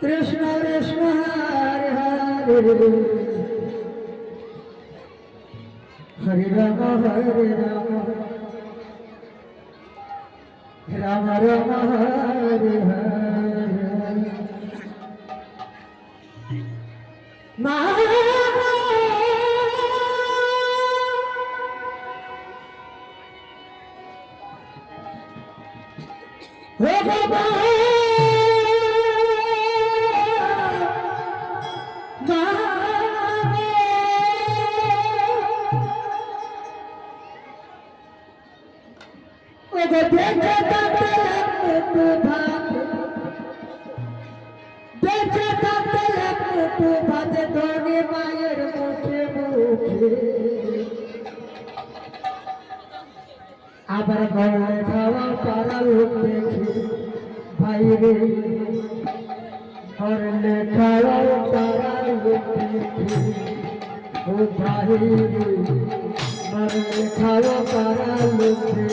কৃষ্ণ কৃষ্ণ, হরে হরে। হরে রাম হরে রাম। রাম রাম, হরে হরে। মা, হে বাবা ওগো গলে খাওয়া লোক দেখে। ভাই রে গলে খাওয়া লোক দেখে। ও ভাই হরলে খাওয়া লোক দেখে।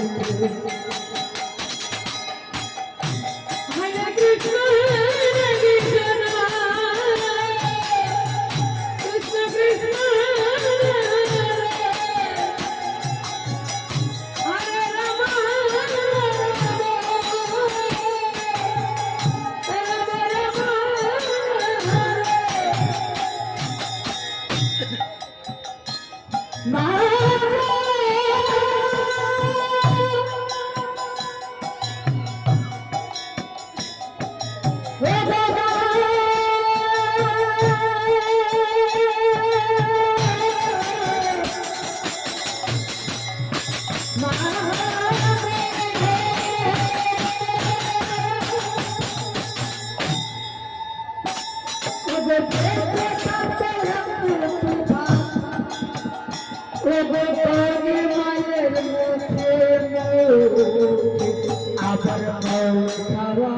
আবার মল খাওয়া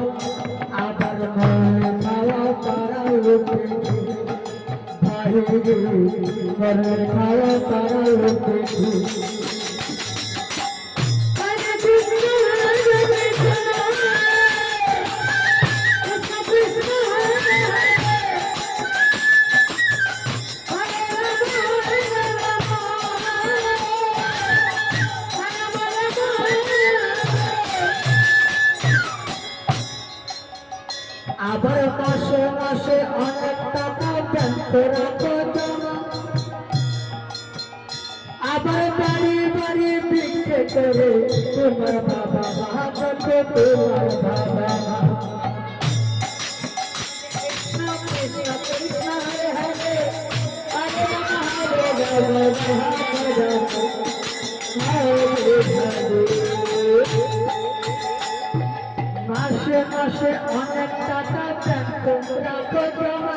আবার মল খাওয়া তারা লোকে ভাই মল খাওয়া তারা লোকে করে তোমার বাবা মা তোমার বাবা কৃষ্ণ কৃষ্ণ কৃষ্ণ হরে হরে হরে হরে রাম হরে হরে মাসে মাসে অনেক টাকা ব্যাংক জমা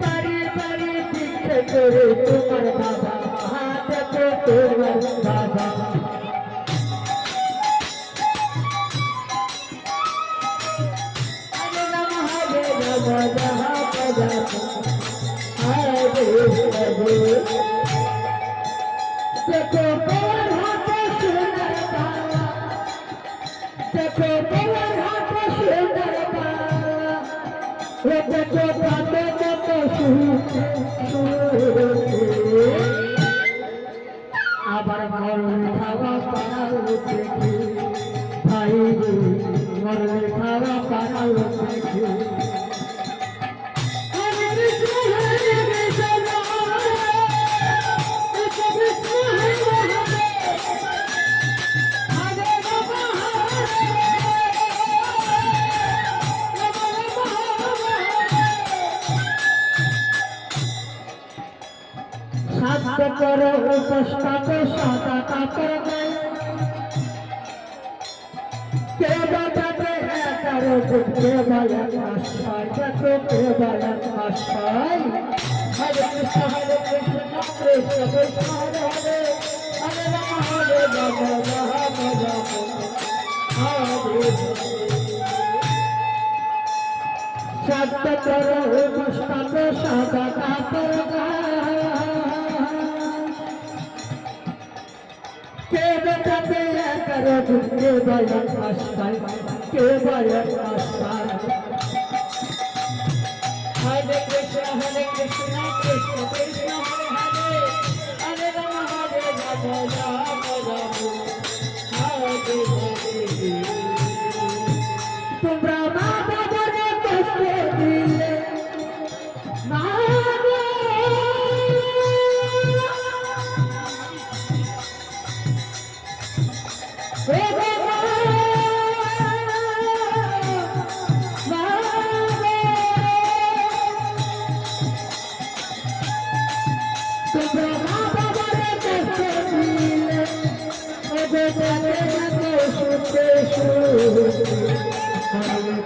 বাড়ি বাড়ি ভিক্ষে করে তোমার বাবা হাতে তো তোমার বাবা হরে রাম পায় হরে কৃষ্ণ হরে কৃষ্ণ কৃষ্ণ কৃষ্ণ হরে হরে হরে Thank you.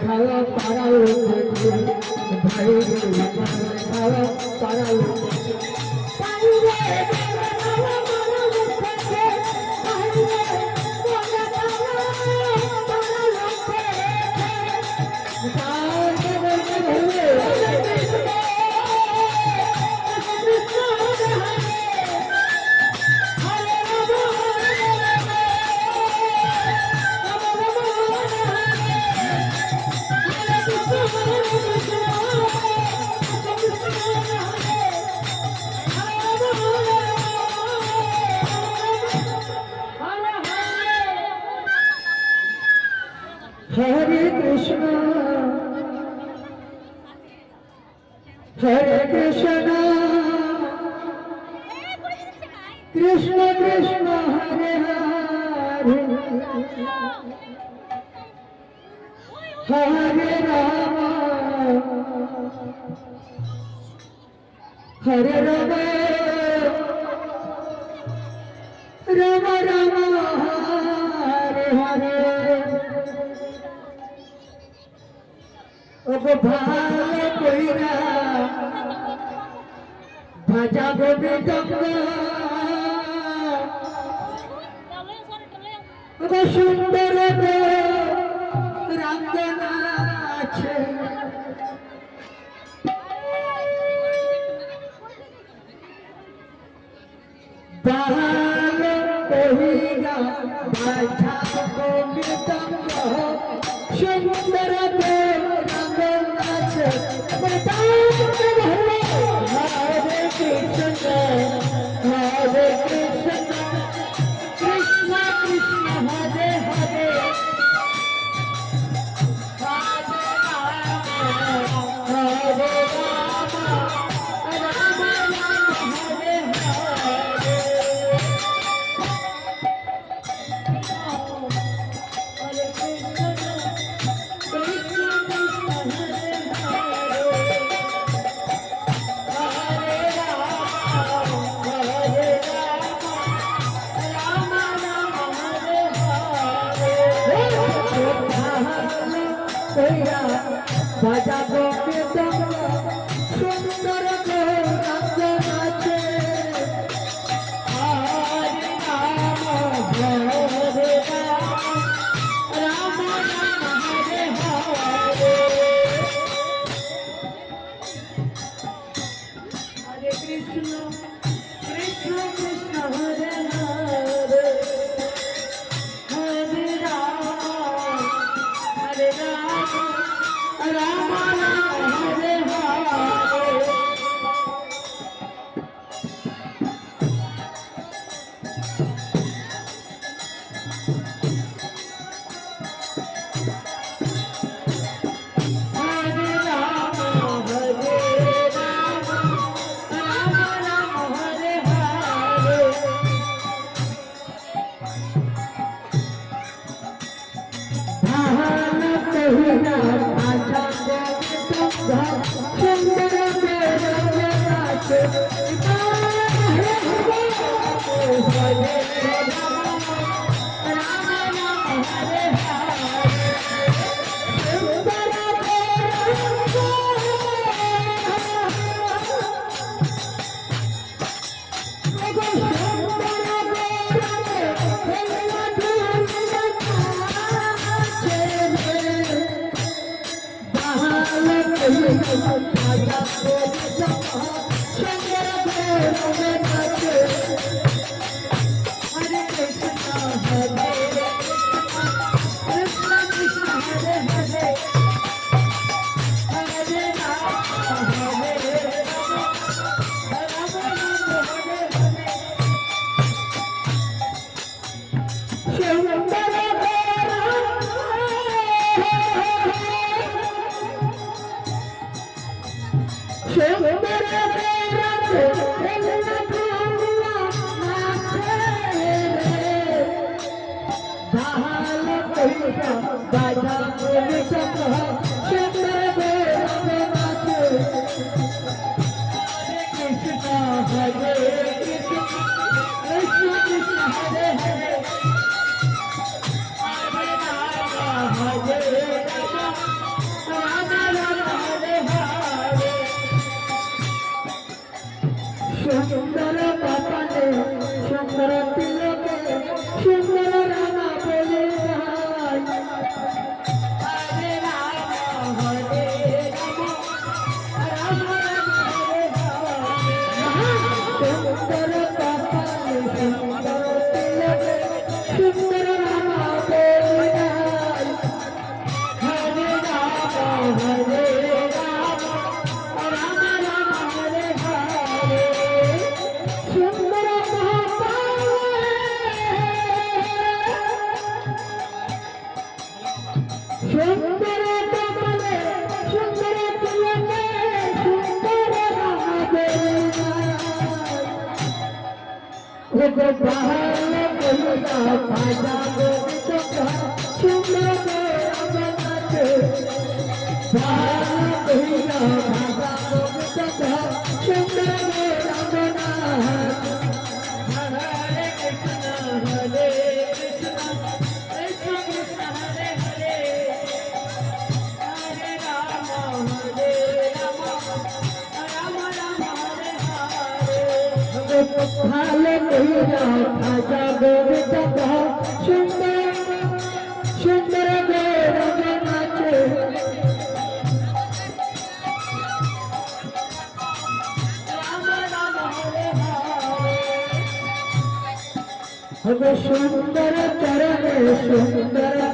খাওয়া পাড়া ভাই খাওয়া পাড়া হরে রাম। হরে রাম রাম রাম হরে হরে। ওগো ভালো কইরা ভাজা গোবিন্দ সুন্দর All right. Thank you. ভালো কইরা খাজা গোবিন্দা সুন্দর সুন্দর নাচে হবে সুন্দর চরণে সুন্দর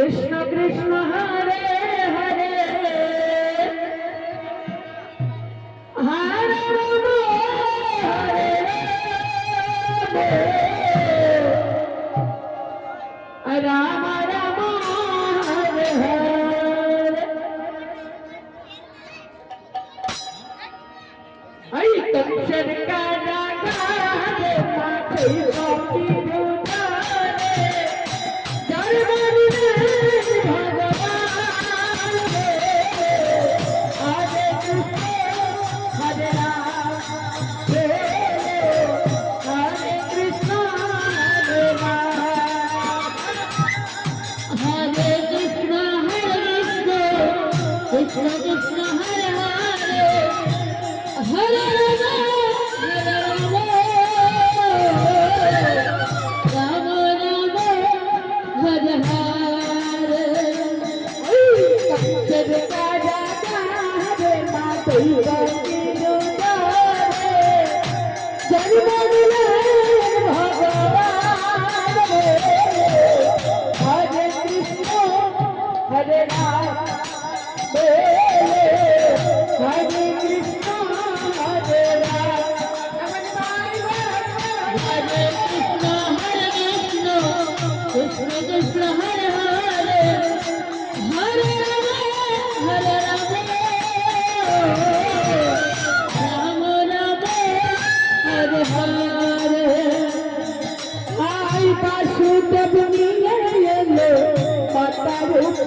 কৃষ্ণ কৃষ্ণ হরে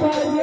Deus.